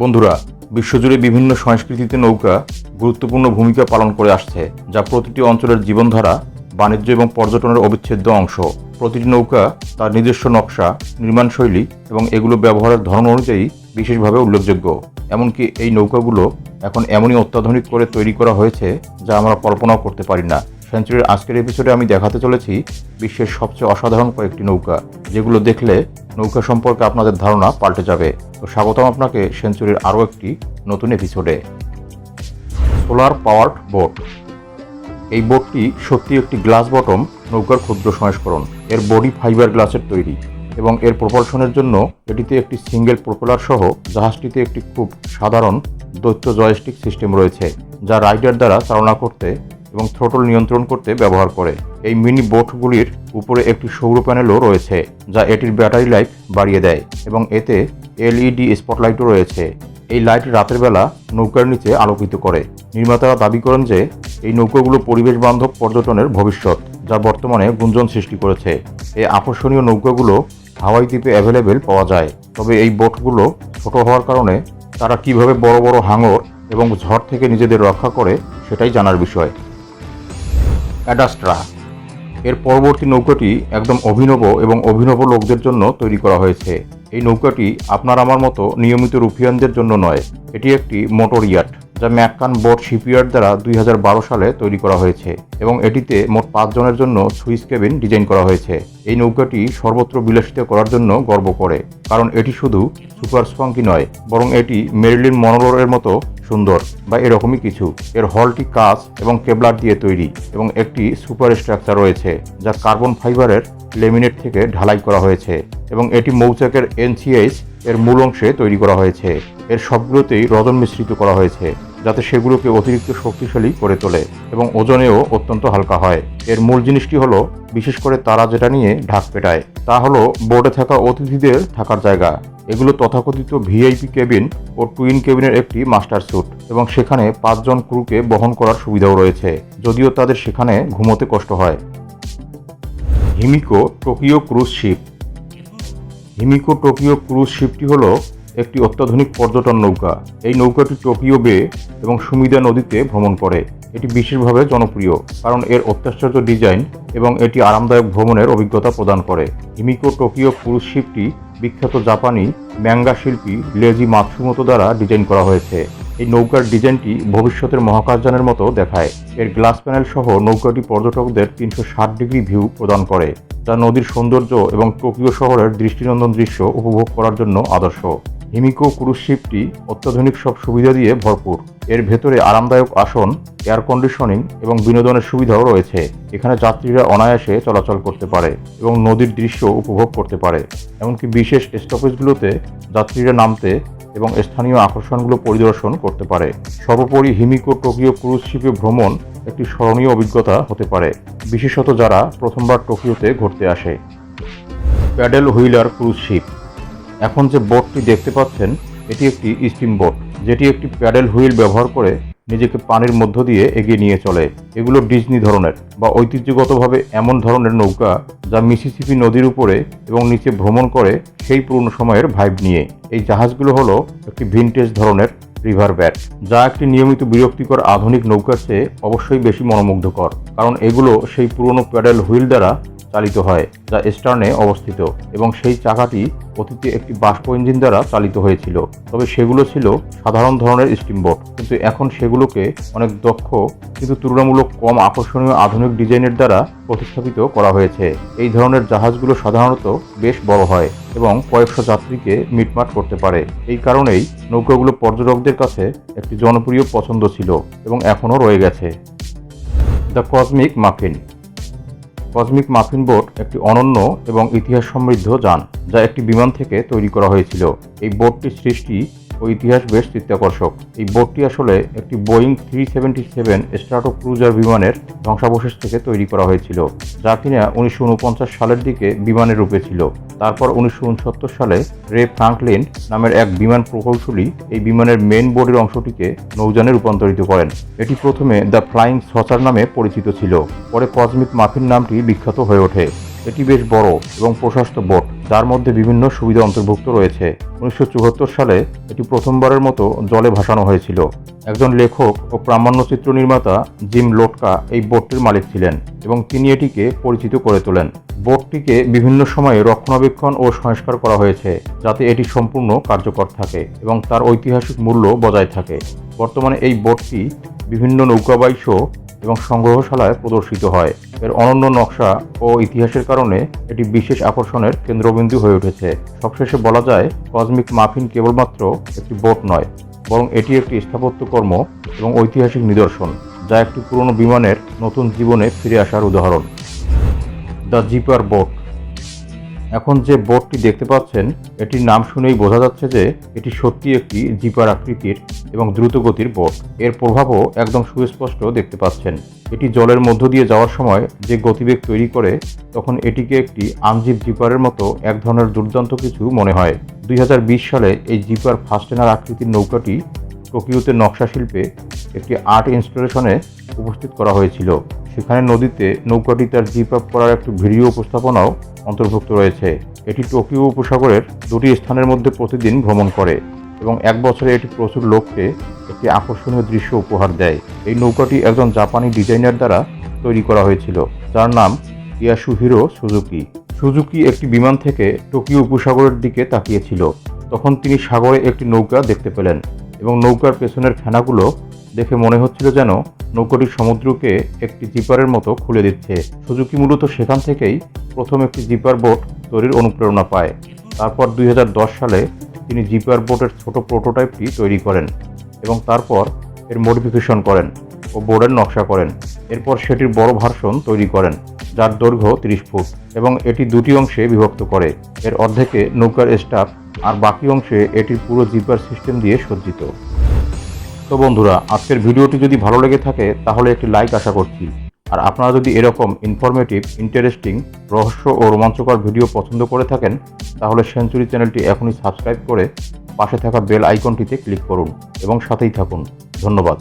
বন্ধুরা, বিশ্বজুড়ে বিভিন্ন সংস্কৃতিতে নৌকা গুরুত্বপূর্ণ ভূমিকা পালন করে আসছে, যা প্রতিটি অঞ্চলের জীবনধারা, বাণিজ্য এবং পর্যটনের অবিচ্ছেদ্য অংশ। প্রতিটি নৌকা তার নিজস্ব নকশা নির্মাণশৈলী এবং এগুলো ব্যবহারের ধরন অনুযায়ী বিশেষভাবে উল্লেখযোগ্য। এমনকি এই নৌকাগুলো এখন এমনই অত্যাধুনিক করে তৈরি করা হয়েছে, যা আমরা কল্পনাও করতে পারি না। সেঞ্চুরির আজকের এপিসোডে আমি দেখাতে চলেছি বিশ্বের সবচেয়ে অসাধারণ কয়েকটি নৌকা, যেগুলো দেখলে নৌকা সম্পর্কে আপনাদের ধারণা পাল্টে যাবে। তো স্বাগতম আপনাকে সেঞ্চুরির আরও একটি নতুন এপিসোডে সোলার পাওয়ার্ড বোট এই বোটটি সত্যি একটি গ্লাস বটম নৌকার ক্ষুদ্র সংস্করণ। এর বডি ফাইবার গ্লাসের তৈরি এবং এর প্রপালশনের জন্য এটিতে একটি সিঙ্গেল প্রোপেলার সহ জাহাজটিতে একটি খুব সাধারণ দৈত্য জয়স্টিক সিস্টেম রয়েছে, যা রাইডার দ্বারা চালনা করতে এবং থ্রোটল নিয়ন্ত্রণ করতে ব্যবহার করে। এই মিনি বোটগুলির উপরে একটি সৌর প্যানেলও রয়েছে, যা এটির ব্যাটারি লাইফ বাড়িয়ে দেয় এবং এতে এলইডি স্পটলাইটও রয়েছে। এই লাইট রাতের বেলা নৌকার নিচে আলোকিত করে। নির্মাতারা দাবি করেন যে, এই নৌকাগুলো পরিবেশ বান্ধব পর্যটনের ভবিষ্যৎ, যা বর্তমানে গুঞ্জন সৃষ্টি করেছে। এই আকর্ষণীয় নৌকাগুলো হাওয়াই দ্বীপে অ্যাভেলেবেল পাওয়া যায়, তবে এই বোটগুলো ছোট হওয়ার কারণে তারা কীভাবে বড় বড় হাঙর এবং ঝড় থেকে নিজেদের রক্ষা করে, সেটাই জানার বিষয়। অ্যাডাস্ট্রা। এর পরবর্তী নৌকাটি একদম অভিনব এবং অভিনব লোকদের জন্য তৈরি করা হয়েছে। এই নৌকাটি আপনার আমার মতো নিয়মিত রুফিয়ানদের জন্য নয়, এটি একটি মোটর ইয়াট। যা ম্যাককান বোট শিপইয়ার্ড দ্বারা দুই হাজার বারো সালে তৈরি করা হয়েছে এবং এটিতে মোট পাঁচজনের জন্য সুইস কেবিন ডিজাইন করা হয়েছে। এই নৌকাটি সর্বত্র বিলাসিত করার জন্য গর্ব করে, কারণ এটি শুধু সুপার স্পঙ্কি নয়, বরং এটি মেরিলিন মনোলোরের মতো সুন্দর বা এরকমই কিছু। এর হলটি কাঁচ এবং কেবলার দিয়ে তৈরি এবং একটি সুপার স্ট্রাকচার রয়েছে, যা কার্বন ফাইবারের লেমিনেট থেকে ঢালাই করা হয়েছে এবং এটি মৌচাকের এনসিএইচ এর মূল অংশে তৈরি করা হয়েছে। এর সবগুলোতেই রজন মিশ্রিত করা হয়েছে, যাতে সেগুলোকে অতিরিক্ত শক্তিশালী করে তোলে এবং ওজনেও অত্যন্ত হালকা হয়। এর মূল জিনিসটি হলো, বিশেষ করে তারা যেটা নিয়ে ঢাক পেটায়, তা হলো বোর্ডে থাকা অতিথিদের থাকার জায়গা। এগুলো তথাকথিত ভিআইপি কেবিন ও টুইন কেবিনের একটি মাস্টার স্যুট এবং সেখানে পাঁচজন ক্রুকে বহন করার সুবিধাও রয়েছে, যদিও তাদের সেখানে ঘুমোতে কষ্ট হয়। Himiko Tokyo cruise ship Himiko Tokyo cruise শিপটি হল একটি অত্যাধুনিক পর্যটন নৌকা। এই নৌকাটি টোকিও বে এবং সুমিদা নদীতে ভ্রমণ করে। এটি বিশেষভাবে জনপ্রিয়, কারণ এর অত্যাশ্চর্য ডিজাইন এবং এটি আরামদায়ক ভ্রমণের অভিজ্ঞতা প্রদান করে। হিমিকো টোকিও ক্রুজ শিপটি বিখ্যাত জাপানি ম্যাঙ্গা শিল্পী লেজি মাতসুমতো দ্বারা ডিজাইন করা হয়েছে। এই নৌকার ডিজাইনটি ভবিষ্যতের মহাকাশযানের মতো দেখায়। এর গ্লাস প্যানেল সহ নৌকাটি পর্যটকদের তিনশো ষাট ডিগ্রি ভিউ প্রদান করে, যা নদীর সৌন্দর্য এবং টোকিও শহরের দৃষ্টিনন্দন দৃশ্য উপভোগ করার জন্য আদর্শ। হিমিকো ক্রুজ শিপটি অত্যাধুনিক সব সুবিধা দিয়ে ভরপুর। এর ভেতরে আরামদায়ক আসন, এয়ার কন্ডিশনিং এবং বিনোদনের সুবিধাও রয়েছে। এখানে যাত্রীরা অনায়াসে চলাচল করতে পারে এবং নদীর দৃশ্য উপভোগ করতে পারে। এমনকি বিশেষ স্টপেজগুলোতে যাত্রীরা নামতে এবং স্থানীয় আকর্ষণগুলো পরিদর্শন করতে পারে। সর্বোপরি হিমিকো টোকিও ক্রুজ শিপে ভ্রমণ একটি স্মরণীয় অভিজ্ঞতা হতে পারে, বিশেষত যারা প্রথমবার টোকিওতে ঘুরতে আসে। প্যাডেল হুইলার ক্রুজ শিপ এখন যে বোটটি দেখতে পাচ্ছেন, এটি একটি স্টিম বোট যেটি একটি প্যাডেল হুইল ব্যবহার করে নিজেকে পানির মধ্য দিয়ে এগিয়ে নিয়ে চলে। এগুলো ডিজনি ধরনের বা ঐতিহ্যগতভাবে এমন ধরনের নৌকা যা মিসিসিপি নদীর উপরে এবং নিচে ভ্রমণ করে সেই পুরনো সময়ের ভাইব নিয়ে। এই জাহাজগুলো হলো একটি ভিনটেজ ধরনের রিভার ব্যাট যা একটি নিয়মিত বিরক্তিকর আধুনিক নৌকার চেয়ে অবশ্যই বেশি মনোমুগ্ধকর, কারণ এগুলো সেই পুরনো প্যাডেল হুইল দ্বারা চালিত হয়, যা স্টার্নে অবস্থিত এবং সেই চাকাটি অতীতে একটি বাষ্প ইঞ্জিন দ্বারা চালিত হয়েছিল। তবে সেগুলো ছিল সাধারণ ধরনের স্টিমবোট, কিন্তু এখন সেগুলোকে অনেক দক্ষ কিন্তু তুলনামূলক কম আকর্ষণীয় আধুনিক ডিজাইনের দ্বারা প্রতিস্থাপিত করা হয়েছে। এই ধরনের জাহাজগুলো সাধারণত বেশ বড় হয় এবং কয়েকশো যাত্রীকে মিটমাট করতে পারে। এই কারণেই নৌকাগুলো পর্যটকদের কাছে একটি জনপ্রিয় পছন্দ ছিল এবং এখনও রয়ে গেছে। The cosmic muffin cosmic muffin boat একটি অনন্য এবং ইতিহাস সমৃদ্ধ যান, যা একটি বিমান থেকে তৈরি করা হয়েছিল। এই বোটটির সৃষ্টি ও ইতিহাস বেশ চিত্তাকর্ষক। এই বোটটি আসলে একটি Boeing three seventy seven Stratocruiser বিমানের ধ্বংসাবশেষ থেকে তৈরি করা হয়েছিল, যা কিনা উনিশশো উনপঞ্চাশ সালের দিকে বিমানের রূপে ছিল। তারপর উনিশশো উনসত্তর সালে রে ফ্রাঙ্কলিন নামের এক বিমান প্রকৌশলী এই বিমানের মেন বোর্ডের অংশটিকে নৌযানে রূপান্তরিত করেন। এটি প্রথমে দ্য ফ্লাইং সচার নামে পরিচিত ছিল, পরে কসমিক মাফিন নামটি বিখ্যাত হয়ে ওঠে। এটি বেশ বড় এবং প্রশস্ত বোট। যার মধ্যে বিভিন্ন সুবিধা অন্তর্ভুক্ত রয়েছে। উনিশশো চুয়াত্তর সালে এটি প্রথমবারের মতো জলে ভাসানো হয়েছিল। একজন লেখক ও প্রামাণ্যচিত্র নির্মাতা জিম লোটকা এই বোটটির মালিক ছিলেন এবং তিনি এটিকে পরিচিত করে তোলেন। বোটটিকে বিভিন্ন সময়ে রক্ষণাবেক্ষণ ও সংস্কার করা হয়েছে যাতে এটি সম্পূর্ণ কার্যকর থাকে এবং তার ঐতিহাসিক মূল্য বজায় থাকে। বর্তমানে এই বোটটি বিভিন্ন নৌকাবাই শো এবং সংগ্রহশালায় প্রদর্শিত হয়। এর অনন্য নকশা ও ইতিহাসের কারণে এটি বিশেষ আকর্ষণের কেন্দ্রবিন্দু হয়ে উঠেছে। সবশেষে বলা যায়, কসমিক মাফিন কেবলমাত্র একটি বোট নয়, বরং এটি একটি স্থাপত্যকর্ম এবং ঐতিহাসিক নিদর্শন, যা একটি পুরনো বিমানের নতুন জীবনে ফিরে আসার উদাহরণ। দ্য জিপার বোট এখন যে বোটটি দেখতে পাচ্ছেন, এটির নাম শুনেই বোঝা যাচ্ছে যে এটি সত্যি একটি জিপার আকৃতির এবং দ্রুতগতির বোট এর প্রভাবও একদম সুস্পষ্ট দেখতে পাচ্ছেন। এটি জলের মধ্য দিয়ে যাওয়ার সময় যে গতিবেগ তৈরি করে, তখন এটিকে একটি আনজিপ জিপারের মতো এক ধরনের দুর্দান্ত কিছু মনে হয়। দুই হাজার বিশ সালে এই জিপার ফাস্টেনার আকৃতির নৌকাটি টোকিওতে নকশা শিল্পে একটি আর্ট ইনস্টলেশনে উপস্থিত করা হয়েছিল। সেখানে নদীতে নৌকাটি তার জিপ আপ করার একটি ভিডিও উপস্থাপনাও অন্তর্ভুক্ত রয়েছে। এটি টোকিও উপসাগরের দুটি স্থানের মধ্যে প্রতিদিন ভ্রমণ করে এবং এক বছরে এটি প্রচুর লোককে একটি আকর্ষণীয় দৃশ্য উপহার দেয়। এই নৌকাটি একজন জাপানি ডিজাইনার দ্বারা তৈরি করা হয়েছিল, যার নাম ইয়াসুহিরো সুজুকি। সুজুকি একটি বিমান থেকে টোকিও উপসাগরের দিকে তাকিয়েছিল। তখন তিনি সাগরে একটি নৌকা দেখতে পেলেন। এবং নৌকার পেছনের ফেনাগুলো দেখে মনে হচ্ছিল যেন নৌকাটি সমুদ্রকে একটি জিপারের মতো খুলে দিচ্ছে। সুজুকি মূলত সেখান থেকেই প্রথম একটি জিপার বোট তৈরির অনুপ্রেরণা পায়। তারপর দুই হাজার দশ সালে তিনি জিপার বোটের ছোট প্রোটোটাইপটি তৈরি করেন এবং তারপর এর মডিফিকেশন করেন ও বোর্ডের নকশা করেন। এরপর সেটির বড় ভার্সন তৈরি করেন, যার দৈর্ঘ্য তিরিশ ফুট এবং এটি দুটি অংশে বিভক্ত করে। এর অর্ধেকে নৌকার স্টাফ আর বাকি অংশে এটির পুরো জিপার সিস্টেম দিয়ে সজ্জিত। তো বন্ধুরা, আজকের ভিডিওটি যদি ভালো লেগে থাকে, তাহলে একটি লাইক আশা করছি। আর আপনারা যদি এরকম ইনফরমেটিভ ইন্টারেস্টিং রহস্য ও রোমাঞ্চকর ভিডিও পছন্দ করে থাকেন, তাহলে সেঞ্চুরি চ্যানেলটি এখনই সাবস্ক্রাইব করে পাশে থাকা বেল আইকনটিতে ক্লিক করুন এবং সাথেই থাকুন। ধন্যবাদ।